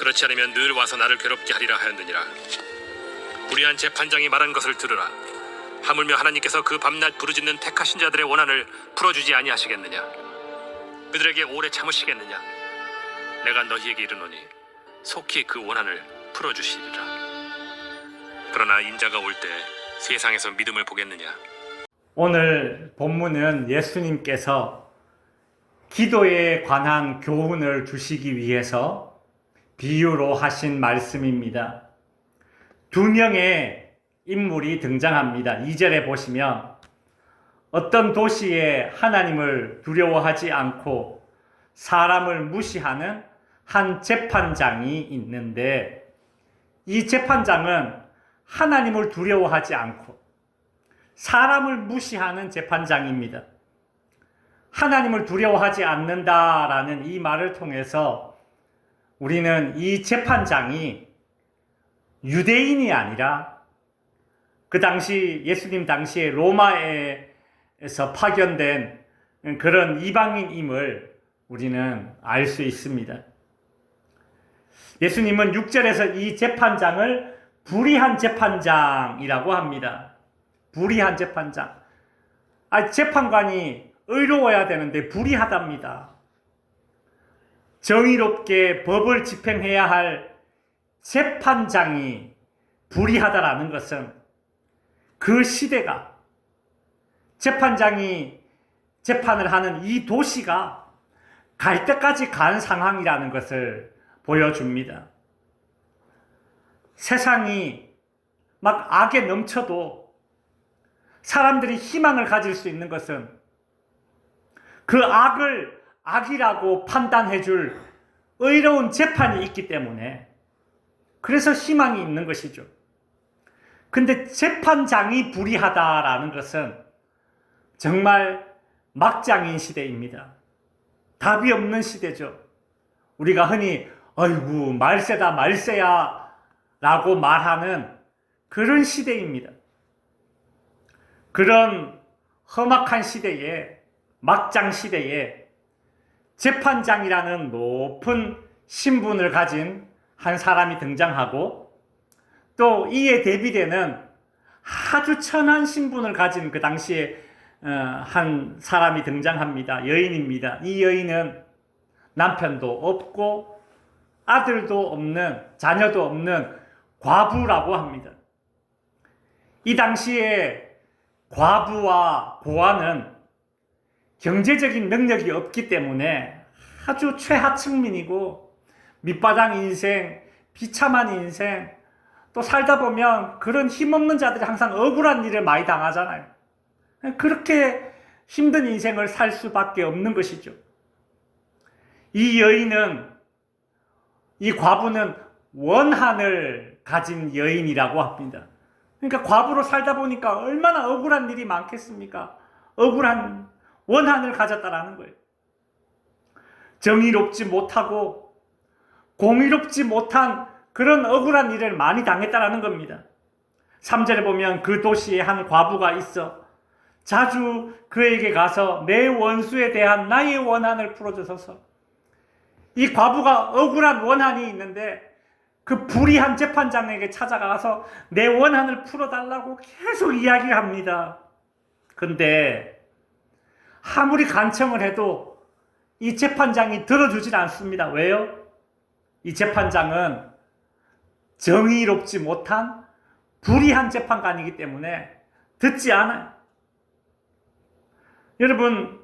그렇지 않으면 늘 와서 나를 괴롭게 하리라 하였느니라 불의한 재판장이 말한 것을 들으라 하물며 하나님께서 그 밤낮 부르짖는 택하신 자들의 원한을 풀어주지 아니하시겠느냐? 그들에게 오래 참으시겠느냐? 내가 너희에게 이르노니 속히 그 원한을 풀어주시리라. 그러나 인자가 올 때 세상에서 믿음을 보겠느냐? 오늘 본문은 예수님께서 기도에 관한 교훈을 주시기 위해서 비유로 하신 말씀입니다. 두 명의 인물이 등장합니다. 2절에 보시면 어떤 도시에 하나님을 두려워하지 않고 사람을 무시하는 한 재판장이 있는데 이 재판장은 하나님을 두려워하지 않고 사람을 무시하는 재판장입니다. 하나님을 두려워하지 않는다라는 이 말을 통해서 우리는 이 재판장이 유대인이 아니라 그 당시 예수님 당시에 로마에서 파견된 그런 이방인임을 우리는 알 수 있습니다. 예수님은 6절에서 이 재판장을 불의한 재판장이라고 합니다. 불의한 재판장. 아, 재판관이 의로워야 되는데 불의하답니다. 정의롭게 법을 집행해야 할 재판장이 불의하다라는 것은 그 시대가 재판장이 재판을 하는 이 도시가 갈 때까지 간 상황이라는 것을 보여줍니다. 세상이 막 악에 넘쳐도 사람들이 희망을 가질 수 있는 것은 그 악을 악이라고 판단해 줄 의로운 재판이 있기 때문에 그래서 희망이 있는 것이죠. 근데 재판장이 불의하다라는 것은 정말 막장인 시대입니다. 답이 없는 시대죠. 우리가 흔히 아이고 말세다 말세야 라고 말하는 그런 시대입니다. 그런 험악한 시대에 막장 시대에 재판장이라는 높은 신분을 가진 한 사람이 등장하고 또 이에 대비되는 아주 천한 신분을 가진 그 당시에 어, 한 사람이 등장합니다. 여인입니다. 이 여인은 남편도 없고 아들도 없는 자녀도 없는 과부라고 합니다. 이 당시에 과부와 고아는 경제적인 능력이 없기 때문에 아주 최하층민이고 밑바닥 인생, 비참한 인생, 또 살다 보면 그런 힘없는 자들이 항상 억울한 일을 많이 당하잖아요. 그렇게 힘든 인생을 살 수밖에 없는 것이죠. 이 여인은, 이 과부는 원한을 가진 여인이라고 합니다. 그러니까 과부로 살다 보니까 얼마나 억울한 일이 많겠습니까? 억울한 원한을 가졌다라는 거예요. 정의롭지 못하고 공의롭지 못한 그런 억울한 일을 많이 당했다라는 겁니다. 3절에 보면 그 도시에 한 과부가 있어 자주 그에게 가서 내 원수에 대한 나의 원한을 풀어주소서. 이 과부가 억울한 원한이 있는데 그 불의한 재판장에게 찾아가서 내 원한을 풀어달라고 계속 이야기합니다. 근데 아무리 간청을 해도 이 재판장이 들어주질 않습니다. 왜요? 이 재판장은 정의롭지 못한 불의한 재판관이기 때문에 듣지 않아요. 여러분,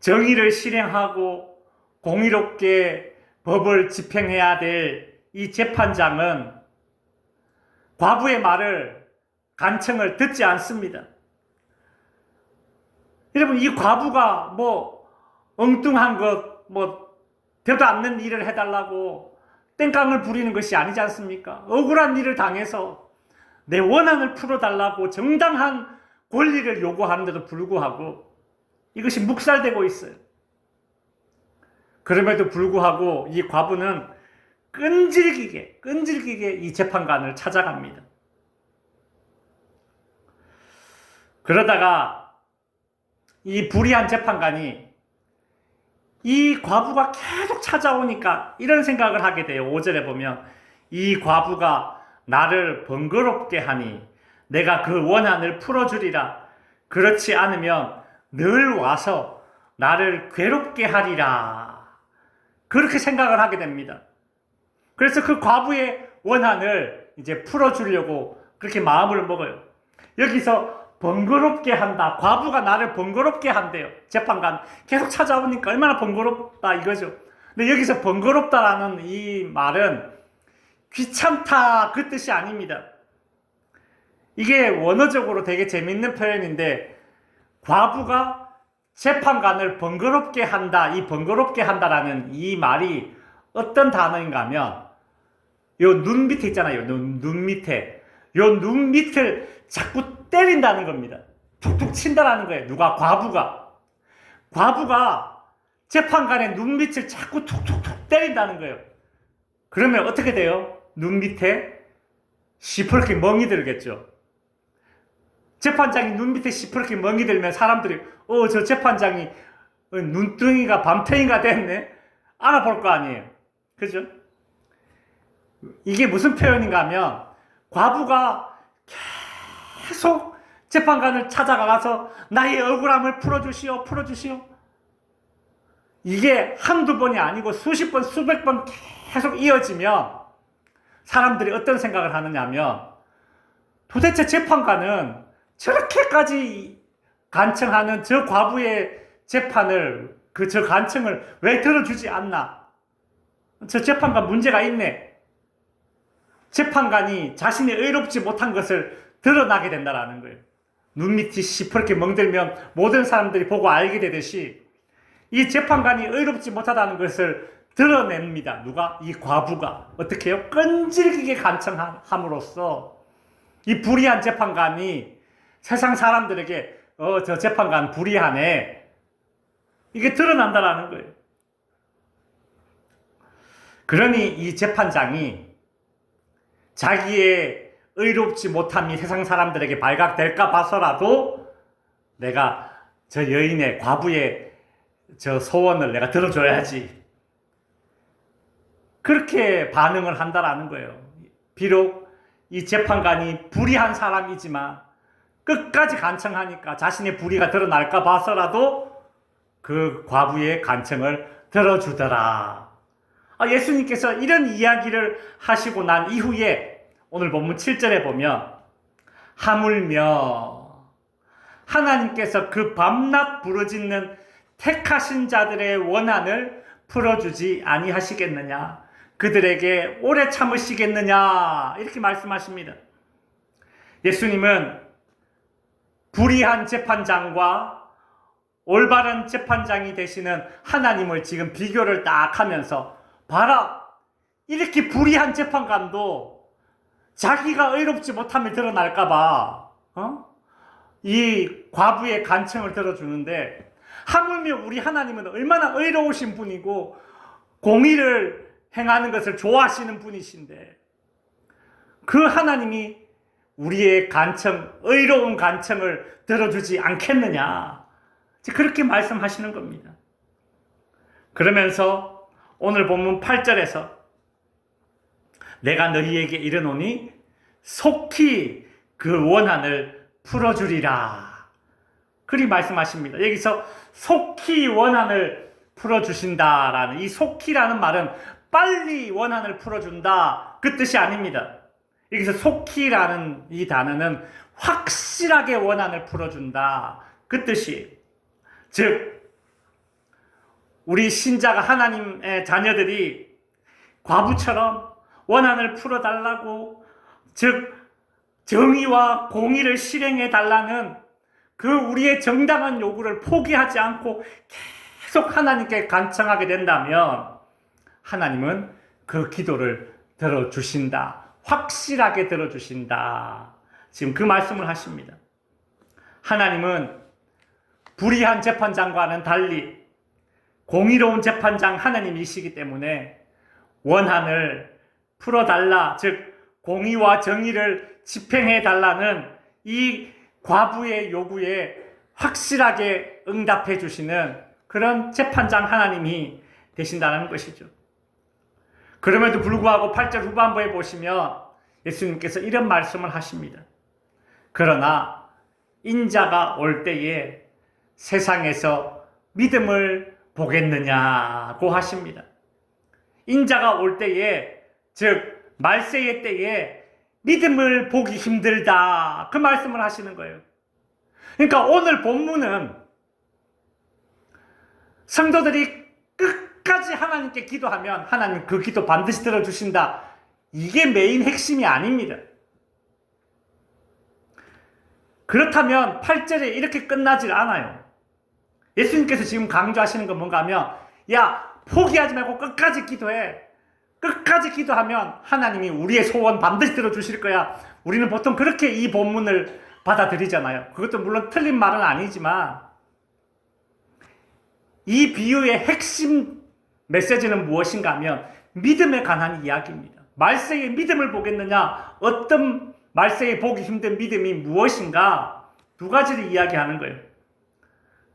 정의를 실행하고 공의롭게 법을 집행해야 될 이 재판장은 과부의 말을 간청을 듣지 않습니다. 여러분, 이 과부가 뭐 엉뚱한 것, 뭐 되도 않는 일을 해달라고 땡깡을 부리는 것이 아니지 않습니까? 억울한 일을 당해서 내 원한을 풀어달라고 정당한 권리를 요구하는데도 불구하고 이것이 묵살되고 있어요. 그럼에도 불구하고 이 과부는 끈질기게, 끈질기게 이 재판관을 찾아갑니다. 그러다가 이 불의한 재판관이 이 과부가 계속 찾아오니까 이런 생각을 하게 돼요. 5절에 보면 이 과부가 나를 번거롭게 하니 내가 그 원한을 풀어주리라. 그렇지 않으면 늘 와서 나를 괴롭게 하리라. 그렇게 생각을 하게 됩니다. 그래서 그 과부의 원한을 이제 풀어주려고 그렇게 마음을 먹어요. 여기서 번거롭게 한다. 과부가 나를 번거롭게 한대요. 재판관. 계속 찾아오니까 얼마나 번거롭다 이거죠. 근데 여기서 번거롭다라는 이 말은 귀찮다 그 뜻이 아닙니다. 이게 원어적으로 되게 재밌는 표현인데 과부가 재판관을 번거롭게 한다. 이 번거롭게 한다라는 이 말이 어떤 단어인가 하면 요 눈 밑에 있잖아요. 눈, 눈 밑에. 요 눈 밑을 자꾸 때린다는 겁니다. 툭툭 친다라는 거예요. 누가? 과부가. 과부가 재판관의 눈 밑을 자꾸 툭툭툭 때린다는 거예요. 그러면 어떻게 돼요? 눈 밑에 시퍼렇게 멍이 들겠죠. 재판장이 눈 밑에 시퍼렇게 멍이 들면 사람들이 어 저 재판장이 어, 눈등이가 밤탱이가 됐네 알아볼 거 아니에요. 그죠? 이게 무슨 표현인가 하면 과부가 계속 재판관을 찾아가서 나의 억울함을 풀어주시오, 풀어주시오. 이게 한두 번이 아니고 수십 번, 수백 번 계속 이어지면 사람들이 어떤 생각을 하느냐 하면 도대체 재판관은 저렇게까지 간청하는 저 과부의 재판을 그 저 간청을 왜 들어주지 않나? 저 재판관 문제가 있네. 재판관이 자신이 의롭지 못한 것을 드러나게 된다라는 거예요. 눈밑이 시퍼렇게 멍들면 모든 사람들이 보고 알게 되듯이 이 재판관이 의롭지 못하다는 것을 드러냅니다. 누가? 이 과부가. 어떻게 해요? 끈질기게 간청함으로써 이 불의한 재판관이 세상 사람들에게 어, 저 재판관 불의하네. 이게 드러난다라는 거예요. 그러니 이 재판장이 자기의 의롭지 못함이 세상 사람들에게 발각될까 봐서라도 내가 저 여인의 과부의 저 소원을 내가 들어줘야지. 그렇게 반응을 한다라는 거예요. 비록 이 재판관이 불의한 사람이지만 끝까지 간청하니까 자신의 불의가 드러날까 봐서라도 그 과부의 간청을 들어주더라. 아, 예수님께서 이런 이야기를 하시고 난 이후에 오늘 본문 7절에 보면 하물며 하나님께서 그 밤낮 부르짖는 택하신 자들의 원한을 풀어주지 아니하시겠느냐? 그들에게 오래 참으시겠느냐? 이렇게 말씀하십니다. 예수님은 불의한 재판장과 올바른 재판장이 되시는 하나님을 지금 비교를 딱 하면서 봐라! 이렇게 불의한 재판관도 자기가 의롭지 못함이 드러날까봐 어? 이 과부의 간청을 들어주는데 하물며 우리 하나님은 얼마나 의로우신 분이고 공의를 행하는 것을 좋아하시는 분이신데 그 하나님이 우리의 간청, 의로운 간청을 들어주지 않겠느냐. 그렇게 말씀하시는 겁니다. 그러면서 오늘 본문 8절에서 내가 너희에게 이르노니 속히 그 원한을 풀어주리라. 그리 말씀하십니다. 여기서 속히 원한을 풀어주신다라는 이 속히라는 말은 빨리 원한을 풀어준다. 그 뜻이 아닙니다. 여기서 속히라는 이 단어는 확실하게 원한을 풀어준다. 그 뜻이. 즉, 우리 신자가 하나님의 자녀들이 과부처럼 원한을 풀어달라고, 즉, 정의와 공의를 실행해 달라는 그 우리의 정당한 요구를 포기하지 않고 계속 하나님께 간청하게 된다면 하나님은 그 기도를 들어주신다. 확실하게 들어주신다. 지금 그 말씀을 하십니다. 하나님은 불의한 재판장과는 달리 공의로운 재판장 하나님이시기 때문에 원한을 풀어달라, 즉, 공의와 정의를 집행해달라는 이 과부의 요구에 확실하게 응답해 주시는 그런 재판장 하나님이 되신다는 것이죠. 그럼에도 불구하고 8절 후반부에 보시면 예수님께서 이런 말씀을 하십니다. 그러나 인자가 올 때에 세상에서 믿음을 보겠느냐고 하십니다. 인자가 올 때에 즉 말세의 때에 믿음을 보기 힘들다 그 말씀을 하시는 거예요. 그러니까 오늘 본문은 성도들이 끝까지 하나님께 기도하면 하나님 그 기도 반드시 들어주신다. 이게 메인 핵심이 아닙니다. 그렇다면 8절에 이렇게 끝나질 않아요. 예수님께서 지금 강조하시는 건 뭔가 하면, 야, 포기하지 말고 끝까지 기도해. 끝까지 기도하면 하나님이 우리의 소원 반드시 들어주실 거야. 우리는 보통 그렇게 이 본문을 받아들이잖아요. 그것도 물론 틀린 말은 아니지만, 이 비유의 핵심 메시지는 무엇인가 하면, 믿음에 관한 이야기입니다. 말세에 믿음을 보겠느냐, 어떤 말세에 보기 힘든 믿음이 무엇인가, 두 가지를 이야기하는 거예요.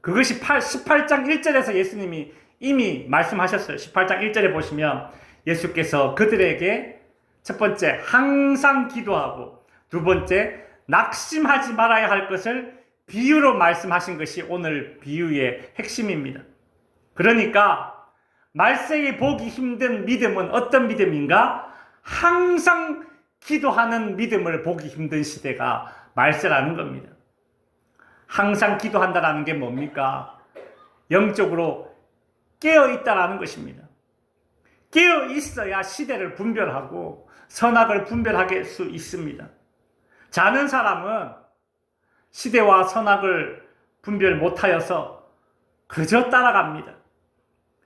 그것이 8, 18장 1절에서 예수님이 이미 말씀하셨어요. 18장 1절에 보시면 예수께서 그들에게 첫 번째 항상 기도하고 두 번째 낙심하지 말아야 할 것을 비유로 말씀하신 것이 오늘 비유의 핵심입니다. 그러니까 말세에 보기 힘든 믿음은 어떤 믿음인가? 항상 기도하는 믿음을 보기 힘든 시대가 말세라는 겁니다. 항상 기도한다라는 게 뭡니까? 영적으로 깨어 있다라는 것입니다. 깨어 있어야 시대를 분별하고 선악을 분별하게 수 있습니다. 자는 사람은 시대와 선악을 분별 못하여서 그저 따라갑니다.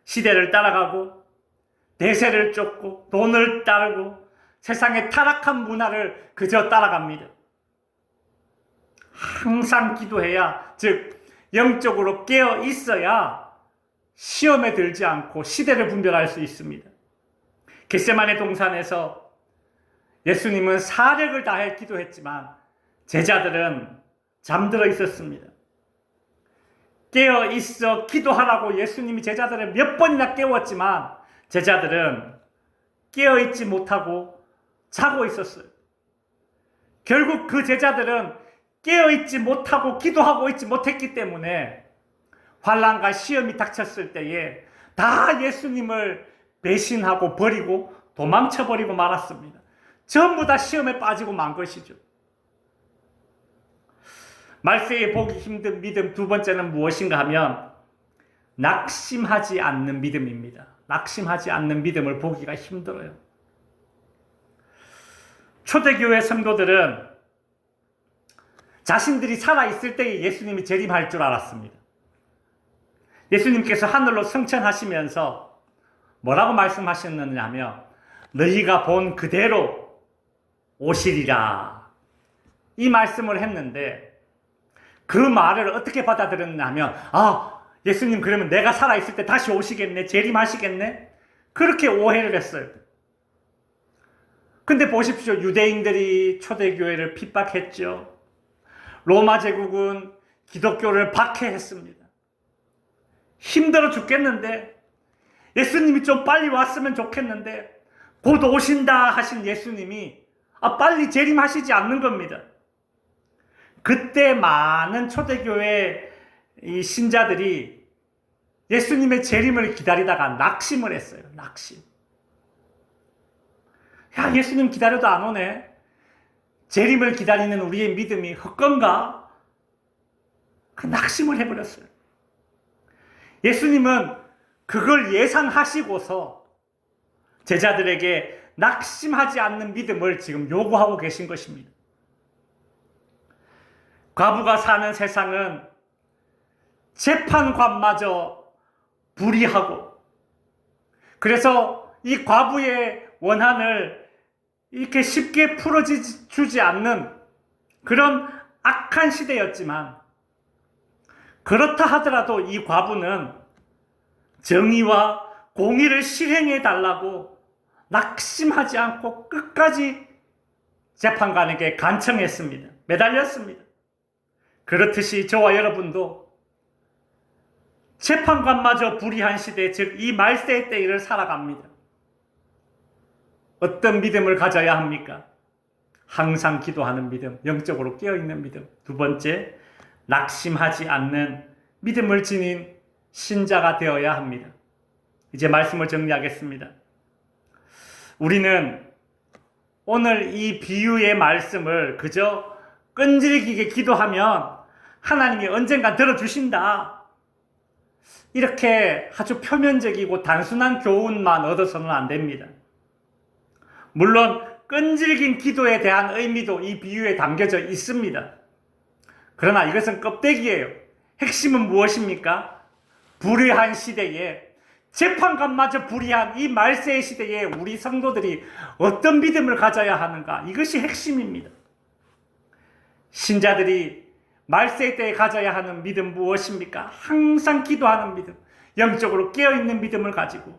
시대를 따라가고 대세를 쫓고 돈을 따르고 세상의 타락한 문화를 그저 따라갑니다. 항상 기도해야, 즉, 영적으로 깨어 있어야 시험에 들지 않고 시대를 분별할 수 있습니다. 겟세만의 동산에서 예수님은 사력을 다해 기도했지만 제자들은 잠들어 있었습니다. 깨어 있어 기도하라고 예수님이 제자들을 몇 번이나 깨웠지만 제자들은 깨어 있지 못하고 자고 있었어요. 결국 그 제자들은 깨어 있지 못하고 기도하고 있지 못했기 때문에 환란과 시험이 닥쳤을 때에 다 예수님을 배신하고 버리고 도망쳐 버리고 말았습니다. 전부 다 시험에 빠지고 만 것이죠. 말세에 보기 힘든 믿음 두 번째는 무엇인가 하면 낙심하지 않는 믿음입니다. 낙심하지 않는 믿음을 보기가 힘들어요. 초대교회 성도들은 자신들이 살아있을 때에 예수님이 재림할 줄 알았습니다. 예수님께서 하늘로 승천하시면서 뭐라고 말씀하셨느냐 하면 너희가 본 그대로 오시리라. 이 말씀을 했는데 그 말을 어떻게 받아들였냐 하면 아 예수님 그러면 내가 살아있을 때 다시 오시겠네? 재림하시겠네? 그렇게 오해를 했어요. 근데 보십시오. 유대인들이 초대교회를 핍박했죠. 로마 제국은 기독교를 박해했습니다. 힘들어 죽겠는데 예수님이 좀 빨리 왔으면 좋겠는데 곧 오신다 하신 예수님이 아 빨리 재림하시지 않는 겁니다. 그때 많은 초대교회 이 신자들이 예수님의 재림을 기다리다가 낙심을 했어요. 낙심. 야 예수님 기다려도 안 오네. 재림을 기다리는 우리의 믿음이 헛건가? 그 낙심을 해버렸어요. 예수님은 그걸 예상하시고서 제자들에게 낙심하지 않는 믿음을 지금 요구하고 계신 것입니다. 과부가 사는 세상은 재판관마저 불의하고 그래서 이 과부의 원한을 이렇게 쉽게 풀어주지 않는 그런 악한 시대였지만 그렇다 하더라도 이 과부는 정의와 공의를 실행해 달라고 낙심하지 않고 끝까지 재판관에게 간청했습니다. 매달렸습니다. 그렇듯이 저와 여러분도 재판관마저 불의한 시대, 즉 이 말세의 때를 살아갑니다. 어떤 믿음을 가져야 합니까? 항상 기도하는 믿음, 영적으로 깨어있는 믿음. 두 번째, 낙심하지 않는 믿음을 지닌 신자가 되어야 합니다. 이제 말씀을 정리하겠습니다. 우리는 오늘 이 비유의 말씀을 그저 끈질기게 기도하면 하나님이 언젠가 들어주신다. 이렇게 아주 표면적이고 단순한 교훈만 얻어서는 안 됩니다. 물론 끈질긴 기도에 대한 의미도 이 비유에 담겨져 있습니다. 그러나 이것은 껍데기예요. 핵심은 무엇입니까? 불의한 시대에 재판관마저 불의한 이 말세의 시대에 우리 성도들이 어떤 믿음을 가져야 하는가? 이것이 핵심입니다. 신자들이 말세 때에 가져야 하는 믿음 무엇입니까? 항상 기도하는 믿음, 영적으로 깨어있는 믿음을 가지고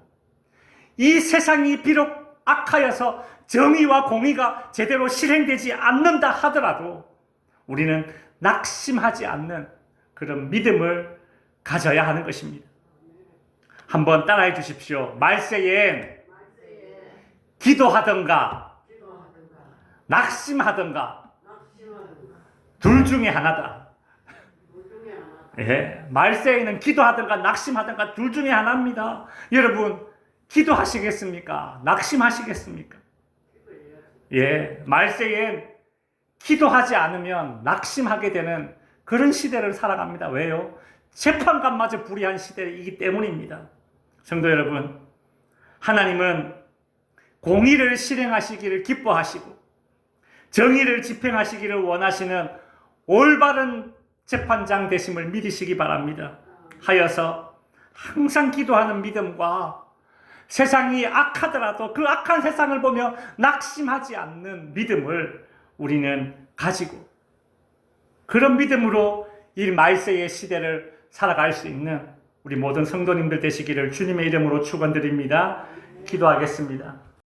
이 세상이 비록 악하여서 정의와 공의가 제대로 실행되지 않는다 하더라도 우리는 낙심하지 않는 그런 믿음을 가져야 하는 것입니다. 한번 따라해 주십시오. 말세엔 기도하던가 낙심하던가 둘 중에 하나다. 예, 말세에는 기도하든가 낙심하든가 둘 중에 하나입니다. 여러분, 기도하시겠습니까? 낙심하시겠습니까? 예, 말세엔 기도하지 않으면 낙심하게 되는 그런 시대를 살아갑니다. 왜요? 재판관마저 불의한 시대이기 때문입니다. 성도 여러분, 하나님은 공의를 실행하시기를 기뻐하시고 정의를 집행하시기를 원하시는 올바른 재판장 되심을 믿으시기 바랍니다. 하여서 항상 기도하는 믿음과 세상이 악하더라도 그 악한 세상을 보며 낙심하지 않는 믿음을 우리는 가지고 그런 믿음으로 이 말세의 시대를 살아갈 수 있는 우리 모든 성도님들 되시기를 주님의 이름으로 축원드립니다. 기도하겠습니다.